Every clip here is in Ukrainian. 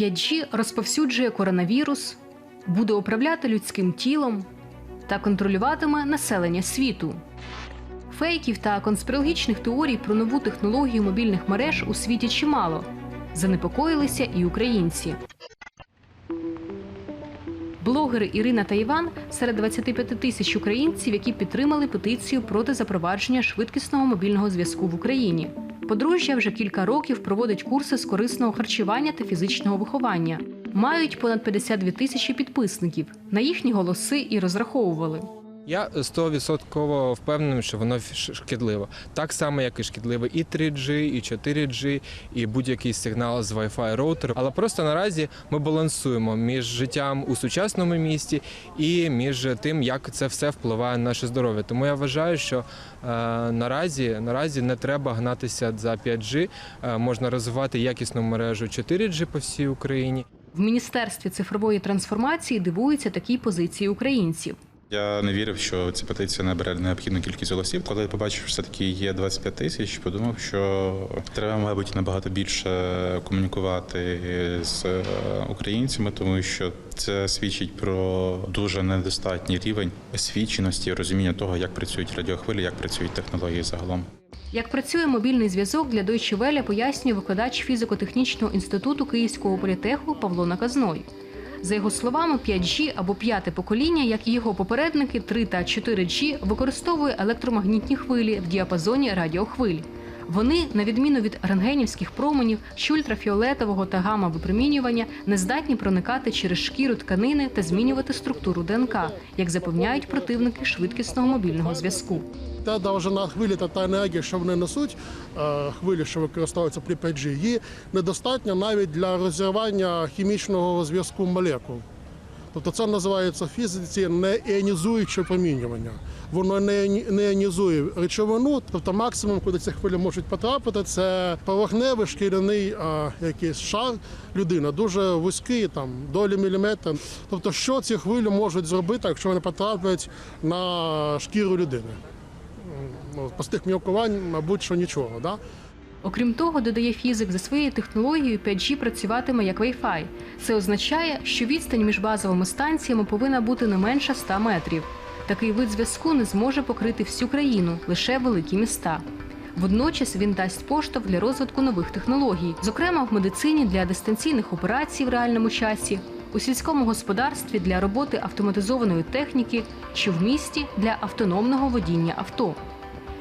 5G розповсюджує коронавірус, буде управляти людським тілом та контролюватиме населення світу. Фейків та конспірологічних теорій про нову технологію мобільних мереж у світі чимало. Занепокоїлися і українці. Блогери Ірина та Іван серед 25 тисяч українців, які підтримали петицію проти запровадження швидкісного мобільного зв'язку в Україні. Подружжя вже кілька років проводить курси з корисного харчування та фізичного виховання. Мають понад 52 тисячі підписників. На їхні голоси і розраховували. Я 100% впевнений, що воно шкідливо. Так само, як і шкідливо і 3G, і 4G, і будь-який сигнал з Wi-Fi роутеру. Але просто наразі ми балансуємо між життям у сучасному місті і між тим, як це все впливає на наше здоров'я. Тому я вважаю, що е, наразі, наразі не треба гнатися за 5G. Е, можна розвивати якісну мережу 4G по всій Україні. В міністерстві цифрової трансформації дивуються такій позиції українців. Я не вірив, що ця петиція набере необхідну кількість голосів. Коли я побачив, що все-таки є 25 тисяч, подумав, що треба, мабуть, набагато більше комунікувати з е, українцями, тому що це свідчить про дуже недостатній рівень освіченості, розуміння того, як працюють радіохвилі, як працюють технології загалом. Як працює мобільний зв'язок для Deutsche Welle, пояснює викладач фізико-технічного інституту Київського політеху Павло Наказной. За його словами, 5G або п'яте покоління, як і його попередники 3 та 4G, використовує електромагнітні хвилі в діапазоні радіохвиль. Вони, на відміну від рентгенівських променів, чи ультрафіолетового та гамма випромінювання, не здатні проникати через шкіру тканини та змінювати структуру ДНК, як запевняють противники швидкісного мобільного зв'язку. Та довжина хвилі та та енергія, що вони несуть, е, хвилі, що використовуються при 5G, її недостатньо навіть для розірвання хімічного зв'язку молекул. Тобто це називається в фізиці неіонізуюче промінювання. Воно не іонізує речовину, тобто максимум, куди ці хвилі можуть потрапити, це поверхневий шкіряний а, якийсь шар людина, дуже вузький, там долі міліметра. Тобто, що ці хвилі можуть зробити, якщо вони потраплять на шкіру людини? ну, простих мілкувань, мабуть, що нічого. Да? Окрім того, додає фізик, за своєю технологією 5G працюватиме як Wi-Fi. Це означає, що відстань між базовими станціями повинна бути не менше 100 метрів. Такий вид зв'язку не зможе покрити всю країну, лише великі міста. Водночас він дасть поштовх для розвитку нових технологій, зокрема в медицині для дистанційних операцій в реальному часі, у сільському господарстві для роботи автоматизованої техніки чи в місті для автономного водіння авто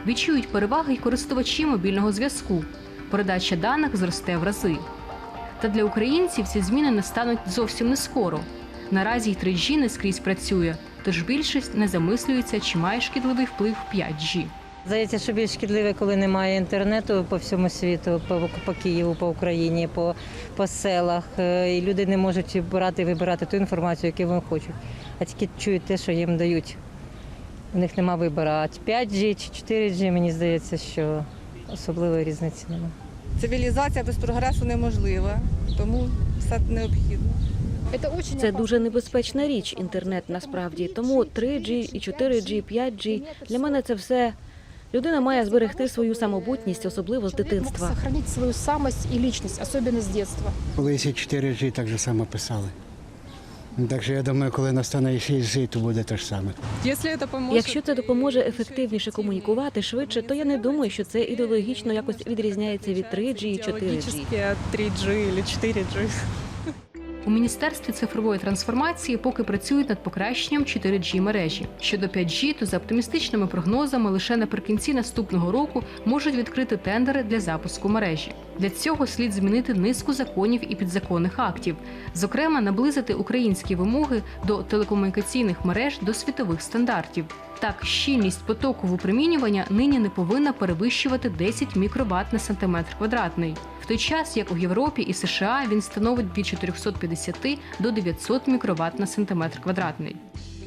відчують переваги й користувачі мобільного зв'язку. Передача даних зросте в рази. Та для українців ці зміни не стануть зовсім не скоро. Наразі й 3G не скрізь працює, тож більшість не замислюється, чи має шкідливий вплив 5G. Здається, що більш шкідливе, коли немає інтернету по всьому світу, по, по Києву, по Україні, по, по селах. Е, І люди не можуть брати і вибирати ту інформацію, яку вони хочуть, а тільки чують те, що їм дають. У них нема вибору. А 5G чи 4G, мені здається, що особливої різниці немає. Цивілізація без прогресу неможлива, тому все необхідно. Це дуже небезпечна річ, інтернет насправді. Тому 3G і 4G, 5G для мене це все. Людина має зберегти свою самобутність, особливо з дитинства. Сохранить свою самость и личность, особенно с детства. Колись і 4G так же само писали. Так що я думаю, коли настане і 6G, то буде те ж саме. Якщо це допоможе, це допоможе ефективніше комунікувати швидше, то я не думаю, що це ідеологічно якось відрізняється від 3G і 4G. 3G або 4G. У міністерстві цифрової трансформації поки працюють над покращенням 4G мережі. Щодо 5G, то за оптимістичними прогнозами лише наприкінці наступного року можуть відкрити тендери для запуску мережі. Для цього слід змінити низку законів і підзаконних актів, зокрема, наблизити українські вимоги до телекомунікаційних мереж до світових стандартів. Так, щільність потоку випромінювання нині не повинна перевищувати 10 мікробат на сантиметр квадратний, в той час як у Європі і США він становить від 450 до 900 мікробат на сантиметр квадратний.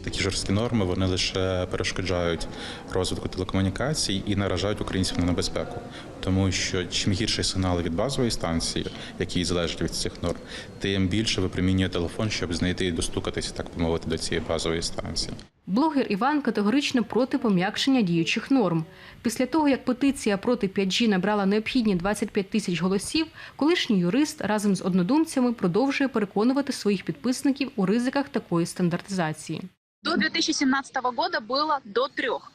Такі жорсткі норми вони лише перешкоджають розвитку телекомунікацій і наражають українців на небезпеку, тому що чим гірший сигнал від базової станції, який залежить від цих норм, тим більше випромінює телефон, щоб знайти і достукатися, так би мовити, до цієї базової станції. Блогер Іван категорично проти пом'якшення діючих норм. Після того, як петиція проти 5G набрала необхідні 25 тисяч голосів, колишній юрист разом з однодумцями продовжує переконувати своїх підписників у ризиках такої стандартизації. До 2017 года было до трех.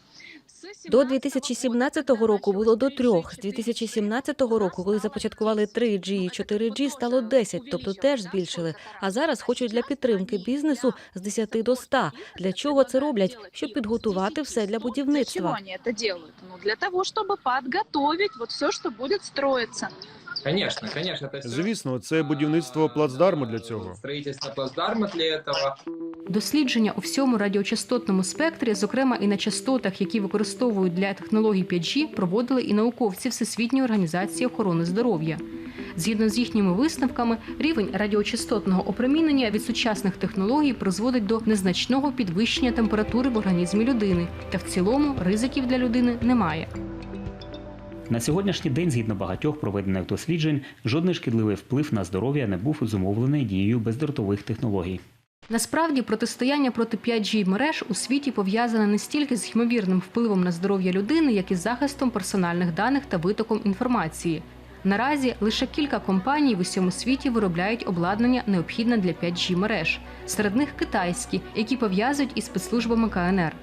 До 2017 року було до трьох. З 2017 року, коли започаткували 3G і 4G, стало 10, тобто теж збільшили. А зараз хочуть для підтримки бізнесу з 10 до 100. Для чого це роблять? Щоб підготувати все для Для чего будівництва. они это делают? Ну, для того, чтобы подготовить вот все, что будет строиться. Звісно, звісно, це Звісно, це будівництво плацдарму для цього. Строїтельство плацдарма для цього. Дослідження у всьому радіочастотному спектрі, зокрема і на частотах, які використовують для технологій 5G, проводили і науковці Всесвітньої організації охорони здоров'я. Згідно з їхніми висновками, рівень радіочастотного опромінення від сучасних технологій призводить до незначного підвищення температури в організмі людини, та в цілому ризиків для людини немає. На сьогоднішній день, згідно багатьох проведених досліджень, жодний шкідливий вплив на здоров'я не був зумовлений дією бездротових технологій. Насправді протистояння проти 5G мереж у світі пов'язане не стільки з ймовірним впливом на здоров'я людини, як і з захистом персональних даних та витоком інформації. Наразі лише кілька компаній в усьому світі виробляють обладнання необхідне для 5G мереж. Серед них китайські, які пов'язують із спецслужбами КНР.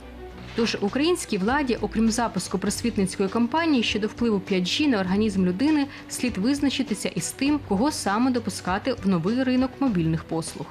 Тож українській владі, окрім запуску просвітницької кампанії щодо впливу 5G на організм людини, слід визначитися із тим, кого саме допускати в новий ринок мобільних послуг.